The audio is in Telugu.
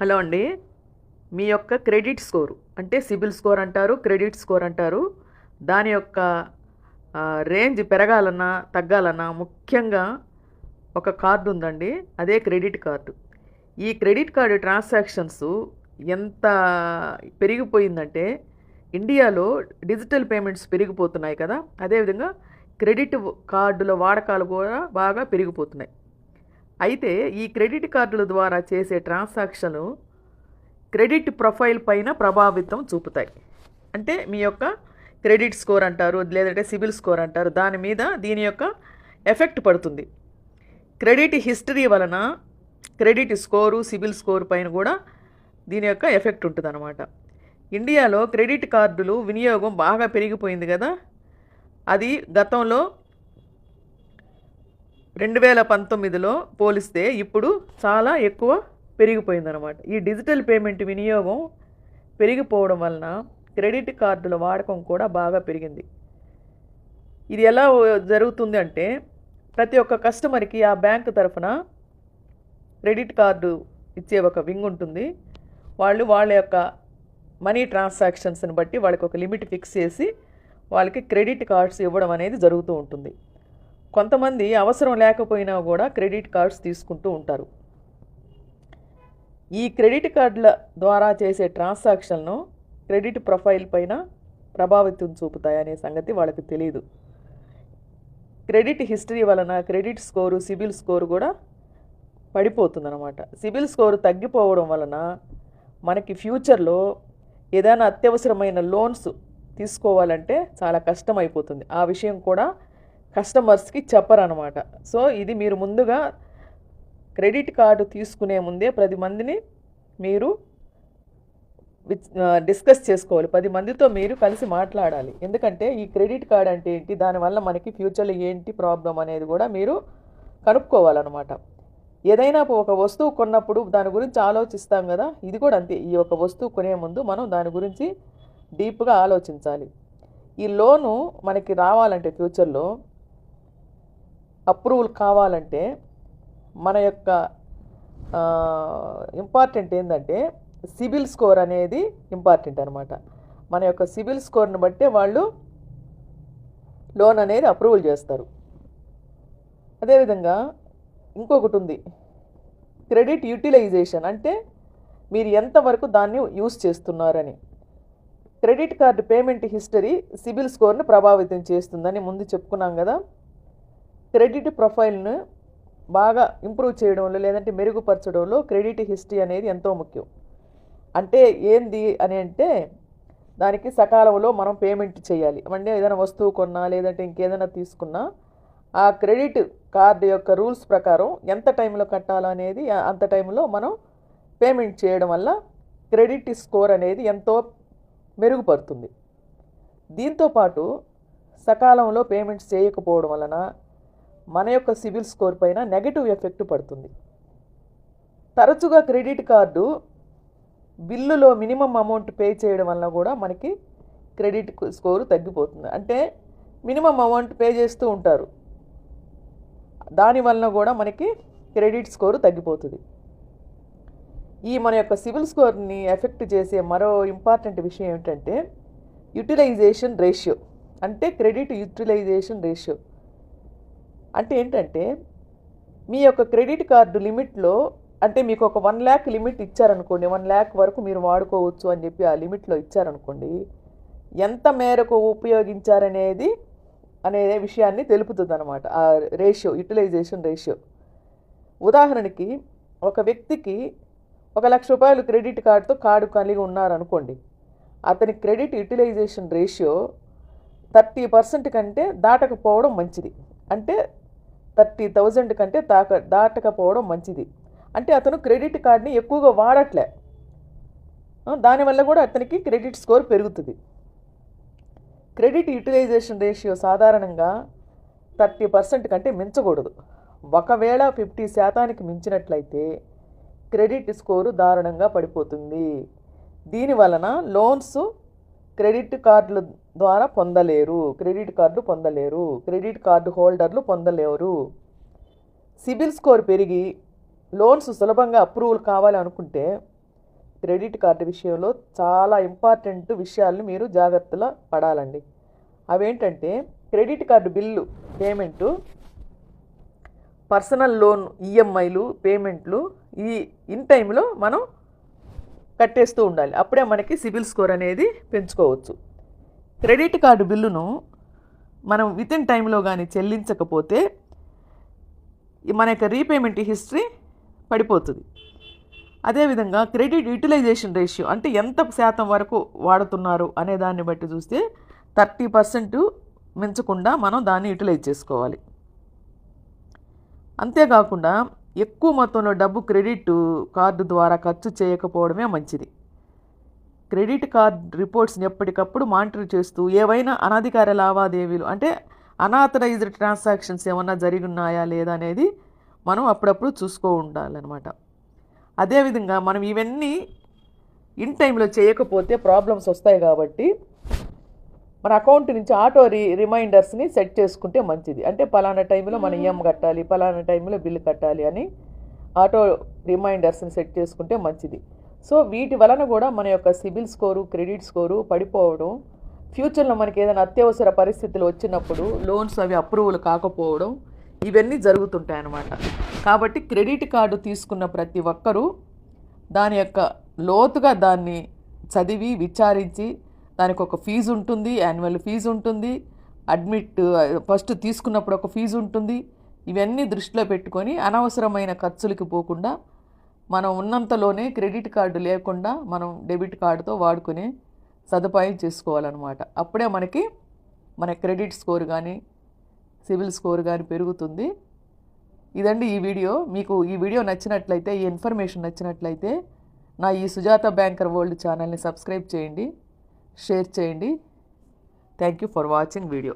హలో అండి. మీ యొక్క క్రెడిట్ స్కోరు అంటే సిబిల్ స్కోర్ అంటారు క్రెడిట్ స్కోర్ అంటారు. దాని యొక్క రేంజ్ పెరగాలన్నా తగ్గాలన్నా ముఖ్యంగా ఒక కార్డు ఉందండి. అదే క్రెడిట్ కార్డు. ఈ క్రెడిట్ కార్డు ట్రాన్సాక్షన్స్ ఎంత పెరిగిపోయిందంటే ఇండియాలో డిజిటల్ పేమెంట్స్ పెరిగిపోతున్నాయి కదా. అదేవిధంగా క్రెడిట్ కార్డుల వాడకాలు కూడా బాగా పెరిగిపోతున్నాయి. అయితే ఈ క్రెడిట్ కార్డుల ద్వారా చేసే ట్రాన్సాక్షన్లు క్రెడిట్ ప్రొఫైల్ పైన ప్రభావితం చూపుతాయి. అంటే మీ యొక్క క్రెడిట్ స్కోర్ అంటారు లేదంటే సిబిల్ స్కోర్ అంటారు. దాని మీద దీని యొక్క ఎఫెక్ట్ పడుతుంది. క్రెడిట్ హిస్టరీ వలన క్రెడిట్ స్కోరు సిబిల్ స్కోర్ పైన కూడా దీని యొక్క ఎఫెక్ట్ ఉంటుంది అనమాట ఇండియాలో క్రెడిట్ కార్డులు వినియోగం బాగా పెరిగిపోయింది కదా? అది గతంలో రెండు వేల పంతొమ్మిదిలో పోలిస్తే ఇప్పుడు చాలా ఎక్కువ పెరిగిపోయిందనమాట ఈ డిజిటల్ పేమెంట్ వినియోగం పెరిగిపోవడం వలన క్రెడిట్ కార్డుల వాడకం కూడా బాగా పెరిగింది. ఇది ఎలా జరుగుతుంది అంటే ప్రతి ఒక్క కస్టమర్కి ఆ బ్యాంక్ తరఫున క్రెడిట్ కార్డు ఇచ్చే ఒక వింగ్ ఉంటుంది. వాళ్ళు వాళ్ళ యొక్క మనీ ట్రాన్సాక్షన్స్ని బట్టి వాళ్ళకి ఒక లిమిట్ ఫిక్స్ చేసి వాళ్ళకి క్రెడిట్ కార్డ్స్ ఇవ్వడం అనేది జరుగుతూ ఉంటుంది. కొంతమంది అవసరం లేకపోయినా కూడా క్రెడిట్ కార్డ్స్ తీసుకుంటూ ఉంటారు. ఈ క్రెడిట్ కార్డుల ద్వారా చేసే ట్రాన్సాక్షన్ను క్రెడిట్ ప్రొఫైల్ పైన ప్రభావితం చూపుతాయనే సంగతి వాళ్ళకి తెలియదు క్రెడిట్ హిస్టరీ వలన క్రెడిట్ స్కోరు సిబిల్ స్కోరు కూడా పడిపోతుందన్నమాట. సిబిల్ స్కోరు తగ్గిపోవడం వలన మనకి ఫ్యూచర్లో ఏదైనా అత్యవసరమైన లోన్స్ తీసుకోవాలంటే చాలా కష్టం అయిపోతుంది ఆ విషయం కూడా కస్టమర్స్కి చెప్పరనమాట. సో ఇది మీరు ముందుగా క్రెడిట్ కార్డు తీసుకునే ముందే పది మందిని మీరు డిస్కస్ చేసుకోవాలి. పది మందితో మీరు కలిసి మాట్లాడాలి. ఎందుకంటే ఈ క్రెడిట్ కార్డ్ అంటే ఏంటి? దానివల్ల మనకి ఫ్యూచర్లో ఏంటి ప్రాబ్లం అనేది కూడా మీరు కనుక్కోవాలన్నమాట ఏదైనా ఒక వస్తువు కొన్నప్పుడు దాని గురించి ఆలోచిస్తాం కదా? ఇది కూడా అంతే. ఈ ఒక వస్తువు కొనే ముందు మనం దాని గురించి డీప్గా ఆలోచించాలి. ఈ లోను మనకి రావాలంటే ఫ్యూచర్లో అప్రూవల్ కావాలంటే మన యొక్క ఇంపార్టెంట్ ఏంటంటే సిబిల్ స్కోర్ అనేది ఇంపార్టెంట్ అనమాట మన యొక్క సిబిల్ స్కోర్ని బట్టే వాళ్ళు లోన్ అనేది అప్రూవల్ చేస్తారు. అదేవిధంగా ఇంకొకటి ఉంది. క్రెడిట్ యూటిలైజేషన్ అంటే మీరు ఎంతవరకు దాన్ని యూస్ చేస్తున్నారని. Credit card payment history CIBIL స్కోర్ని ప్రభావితం చేస్తుందని ముందు చెప్పుకున్నాం కదా. క్రెడిట్ ప్రొఫైల్ను బాగా ఇంప్రూవ్ చేయడంలో లేదంటే మెరుగుపరచడంలో క్రెడిట్ హిస్టరీ అనేది ఎంతో ముఖ్యం. అంటే ఏంది అని అంటే దానికి సకాలంలో మనం పేమెంట్ చేయాలి. అంటే ఏదైనా వస్తువు కొన్నా లేదంటే ఇంకేదైనా తీసుకున్నా ఆ క్రెడిట్ కార్డు యొక్క రూల్స్ ప్రకారం ఎంత టైంలో కట్టాలో అనేది అంత టైంలో మనం పేమెంట్ చేయడం వల్ల క్రెడిట్ స్కోర్ అనేది ఎంతో మెరుగుపడుతుంది. దీంతోపాటు సకాలంలో పేమెంట్స్ చేయకపోవడం వలన మన యొక్క సిబిల్ స్కోర్ పైన నెగటివ్ ఎఫెక్ట్ పడుతుంది. తరచుగా క్రెడిట్ కార్డు బిల్లులో మినిమం అమౌంట్ పే చేయడం వల్ల కూడా మనకి క్రెడిట్ స్కోరు తగ్గిపోతుంది. అంటే మినిమం అమౌంట్ పే చేస్తూ ఉంటారు. దాని వలన కూడా మనకి క్రెడిట్ స్కోరు తగ్గిపోతుంది. ఈ మన యొక్క సివిల్ స్కోర్ని ఎఫెక్ట్ చేసే మరో ఇంపార్టెంట్ విషయం ఏమిటంటే యూటిలైజేషన్ రేషియో. అంటే క్రెడిట్ యూటిలైజేషన్ రేషియో. అంటే ఏంటంటే మీ యొక్క క్రెడిట్ కార్డు లిమిట్లో అంటే మీకు ఒక వన్ ల్యాక్ లిమిట్ ఇచ్చారనుకోండి వన్ ల్యాక్ వరకు మీరు వాడుకోవచ్చు అని చెప్పి ఆ లిమిట్లో ఇచ్చారనుకోండి ఎంత మేరకు ఉపయోగించారనేది అనే విషయాన్ని తెలుపుతుంది అనమాట ఆ రేషియో యూటిలైజేషన్ రేషియో. ఉదాహరణకి ఒక వ్యక్తికి ఒక లక్ష రూపాయలు క్రెడిట్ కార్డుతో కార్డు కలిగి ఉన్నారనుకోండి అతని credit utilization ratio thirty percent కంటే దాటకపోవడం మంచిది. అంటే థర్టీ థౌజండ్ కంటే దాక దాటకపోవడం మంచిది. అంటే అతను క్రెడిట్ కార్డ్ని ఎక్కువగా వాడట్లే. దానివల్ల కూడా అతనికి క్రెడిట్ స్కోర్ పెరుగుతుంది. క్రెడిట్ యూటిలైజేషన్ రేషియో సాధారణంగా థర్టీ పర్సెంట్ కంటే మించకూడదు. ఒకవేళ ఫిఫ్టీ శాతానికి మించినట్లయితే క్రెడిట్ స్కోరు దారుణంగా పడిపోతుంది. దీని వలన లోన్స్ క్రెడిట్ కార్డుల ద్వారా పొందలేరు. క్రెడిట్ కార్డు పొందలేరు. క్రెడిట్ కార్డు హోల్డర్లు పొందలేరు. సిబిల్ స్కోర్ పెరిగి లోన్స్ సులభంగా అప్రూవల్ కావాలనుకుంటే క్రెడిట్ కార్డు విషయంలో చాలా ఇంపార్టెంట్ విషయాలను మీరు జాగ్రత్తగా పడాలండి. అవేంటంటే credit card bill payment personal loan ఈఎంఐలు పేమెంట్లు ఈ ఇన్ టైంలో మనం కట్టేస్తూ ఉండాలి. అప్పుడే మనకి సిబిల్ స్కోర్ అనేది పెంచుకోవచ్చు. క్రెడిట్ కార్డు బిల్లును మనం విత్ ఇన్ టైంలో కానీ చెల్లించకపోతే మన యొక్క రీపేమెంట్ హిస్టరీ పడిపోతుంది. అదేవిధంగా క్రెడిట్ యూటిలైజేషన్ రేషియో అంటే ఎంత శాతం వరకు వాడుతున్నారు అనే దాన్ని బట్టి చూస్తే థర్టీ పర్సెంట్ మించకుండా మనం దాన్ని యూటిలైజ్ చేసుకోవాలి. అంతేకాకుండా ఎక్కువ మొత్తంలో డబ్బు క్రెడిట్ కార్డు ద్వారా ఖర్చు చేయకపోవడమే మంచిది. క్రెడిట్ కార్డ్ రిపోర్ట్స్ని ఎప్పటికప్పుడు మానిటర్ చేస్తూ ఏవైనా అనధికార లావాదేవీలు అంటే అనాథరైజ్డ్ ట్రాన్సాక్షన్స్ ఏమన్నా జరిగి ఉన్నాయా లేదా అనేది మనం అప్పుడప్పుడు చూసుకో ఉండాలన్నమాట. అదేవిధంగా మనం ఇవన్నీ ఇన్ టైంలో చేయకపోతే ప్రాబ్లమ్స్ వస్తాయి కాబట్టి మన అకౌంట్ నుంచి ఆటో రి రిమైండర్స్ని సెట్ చేసుకుంటే మంచిది. అంటే పలానా టైంలో మనం ఈఎం కట్టాలి పలానా టైంలో బిల్లు కట్టాలి అని ఆటో రిమైండర్స్ని సెట్ చేసుకుంటే మంచిది. సో వీటి వలన కూడా మన యొక్క సిబిల్ స్కోరు క్రెడిట్ స్కోరు పడిపోవడం ఫ్యూచర్లో మనకి ఏదైనా అత్యవసర పరిస్థితులు వచ్చినప్పుడు లోన్స్ అవి అప్రూవల్ కాకపోవడం ఇవన్నీ జరుగుతుంటాయి అన్నమాట కాబట్టి క్రెడిట్ కార్డు తీసుకున్న ప్రతి ఒక్కరూ దాని యొక్క లోతుగా దాన్ని చదివి విచారించి దానికి ఒక ఫీజు ఉంటుంది యాన్యువల్ ఫీజు ఉంటుంది అడ్మిట్ ఫస్ట్ తీసుకున్నప్పుడు ఒక ఫీజు ఉంటుంది. ఇవన్నీ దృష్టిలో పెట్టుకొని అనవసరమైన ఖర్చులకి పోకుండా మనం ఉన్నంతలోనే క్రెడిట్ కార్డు లేకుండా మనం డెబిట్ కార్డుతో వాడుకునే సదుపాయం చేసుకోవాలన్నమాట. అప్పుడే మనకి మన క్రెడిట్ స్కోర్ కానీ సివిల్ స్కోర్ కానీ పెరుగుతుంది. ఇదండి ఈ వీడియో. మీకు ఈ వీడియో నచ్చినట్లయితే ఈ ఇన్ఫర్మేషన్ నచ్చినట్లయితే నా ఈ సుజాత బ్యాంకర్ వరల్డ్ ఛానల్ని సబ్స్క్రైబ్ చేయండి. షేర్ చేయండి. Thank you for watching video